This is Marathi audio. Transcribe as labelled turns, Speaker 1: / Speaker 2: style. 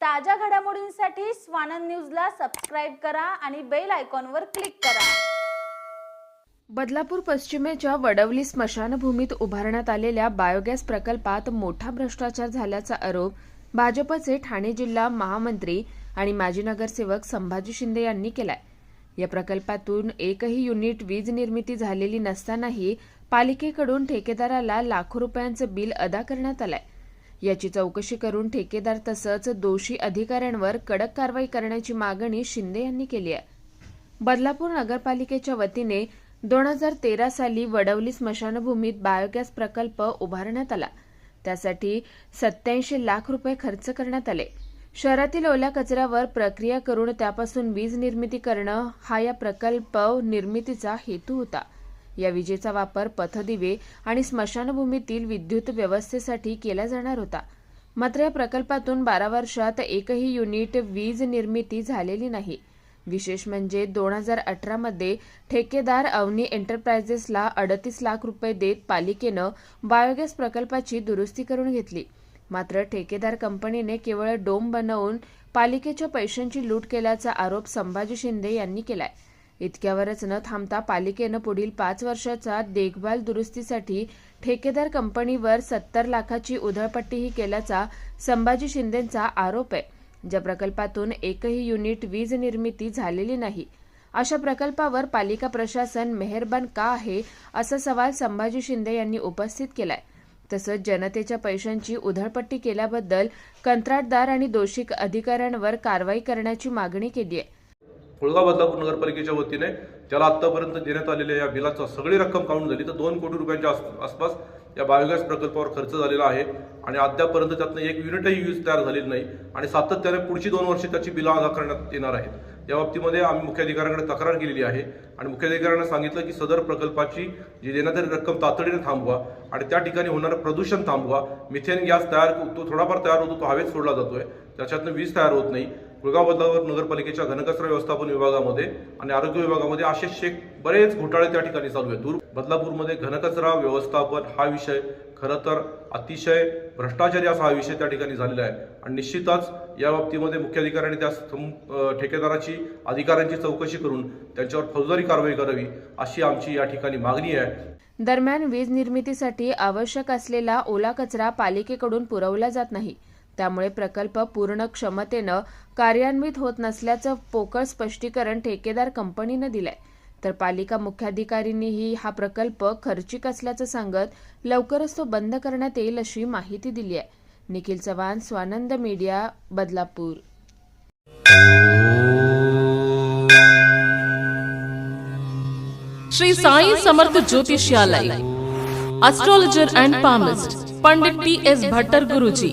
Speaker 1: ताज्या घडामोडींसाठी स्वानंद न्यूजला सबस्क्राईब करा आणि बेल आयकॉनवर क्लिक करा.
Speaker 2: बदलापूर पश्चिमेच्या वडवली स्मशानभूमीत उभारण्यात आलेल्या बायोगॅस प्रकल्पात मोठा भ्रष्टाचार झाल्याचा आरोप भाजपचे ठाणे जिल्हा महामंत्री आणि माजी नगरसेवक संभाजी शिंदे यांनी केलाय. या प्रकल्पातून एकही युनिट वीज निर्मिती झालेली नसतानाही पालिकेकडून ठेकेदाराला लाखो रुपयांचं बिल अदा करण्यात आलंय. याची चौकशी करून ठेकेदार तसंच दोषी अधिकाऱ्यांवर कडक कारवाई करण्याची मागणी शिंदे यांनी केली आहे. बदलापूर नगरपालिकेच्या वतीने दोन हजार तेरा साली वडवली स्मशानभूमीत बायोगॅस प्रकल्प उभारण्यात आला. त्यासाठी सत्याऐंशी लाख रुपये खर्च करण्यात आले. शहरातील ओल्या कचऱ्यावर प्रक्रिया करून त्यापासून वीज निर्मिती करणं हा या प्रकल्प निर्मितीचा हेतू होता. या विजेचा वापर पथदिवे आणि स्मशानभूमीतील विद्युत व्यवस्थेसाठी केला जाणार होता. मात्र या प्रकल्पातून बारा वर्षात एकही युनिट वीज निर्मिती झालेली नाही. विशेष म्हणजे दोन हजार अठरामध्ये ठेकेदार अवनी एंटरप्रायझेसला अडतीस लाख रुपये देत पालिकेनं बायोगॅस प्रकल्पाची दुरुस्ती करून घेतली. मात्र ठेकेदार कंपनीने केवळ डोम बनवून पालिकेच्या पैशांची लूट केल्याचा आरोप संभाजी शिंदे यांनी केलाय. इतक्यावरच न थांबता पालिकेनं पुढील पाच वर्षाचा देखभाल दुरुस्तीसाठी ठेकेदार कंपनीवर सत्तर लाखाची उधळपट्टीही केल्याचा संभाजी शिंदेंचा आरोप आहे. ज्या प्रकल्पातून एकही युनिट वीज निर्मिती झालेली नाही. अशा प्रकल्पावर पालिका प्रशासन मेहरबान का आहे असा सवाल संभाजी शिंदे यांनी उपस्थित केलाय. तसंच जनतेच्या पैशांची उधळपट्टी केल्याबद्दल कंत्राटदार आणि दोषी अधिकाऱ्यांवर कारवाई करण्याची मागणी केली आहे
Speaker 3: कुळगाव बदलापूर नगरपालिकेच्या वतीने ज्याला आत्तापर्यंत देण्यात आलेल्या या बिलाचा सगळी रक्कम काढून झाली. तर दोन कोटी रुपयांच्या आस- आसपास या बायोगॅस प्रकल्पावर खर्च झालेला आहे. आणि अद्यापर्यंत त्यातनं एक युनिटही यूज तयार झालेली नाही. आणि सातत्याने पुढची दोन वर्षे त्याची बिलं अदा करण्यात येणार आहेत. या बाबतीमध्ये आम्ही मुख्याधिकाऱ्यांकडे तक्रार केलेली आहे. आणि मुख्याधिकाऱ्यांना सांगितलं की सदर प्रकल्पाची जी देण्यात रक्कम तातडीने थांबवा आणि त्या ठिकाणी होणारं प्रदूषण थांबवा. मिथेन गॅस तयार तो थोडाफार तयार होतो तो हवेत सोडला जातोय. त्याच्यातनं वीज तयार होत नाही. गुळगाव बदलावर नगरपालिकेच्या घनकचरा व्यवस्थापन विभागामध्ये आणि आरोग्य विभागामध्ये असे शेक बरेच घोटाळे त्या ठिकाणी चालू आहेत. दूर बदलापूरमध्ये घनकचरा व्यवस्थापन हा विषय खरं तर अतिशय भ्रष्टाचारी असा हा विषय त्या ठिकाणी झालेला आहे. आणि निश्चितच या बाबतीमध्ये मुख्याधिकाऱ्यांनी त्या ठेकेदाराची अधिकाऱ्यांची चौकशी करून त्यांच्यावर फौजदारी कारवाई करावी अशी आमची या ठिकाणी मागणी आहे.
Speaker 2: दरम्यान वीज निर्मितीसाठी आवश्यक असलेला ओला कचरा पालिकेकडून पुरवला जात नाही. त्यामुळे प्रकल्प पूर्ण क्षमतेनं कार्यान्वित होत नसल्याचं पोकळ स्पष्टीकरण ठेकेदार कंपनीनं दिलंय. तर पालिका मुख्याधिकारींनीही हा प्रकल्प खर्चिक असल्याचं सांगत लवकरच तो बंद करण्यात येईल अशी माहिती दिली आहे Nikhil Chavan Swanand media Badlapur.
Speaker 4: Shri Sai Samarth Jyotishalay astrologer and palmist Pandit T S Bhattar Guruji.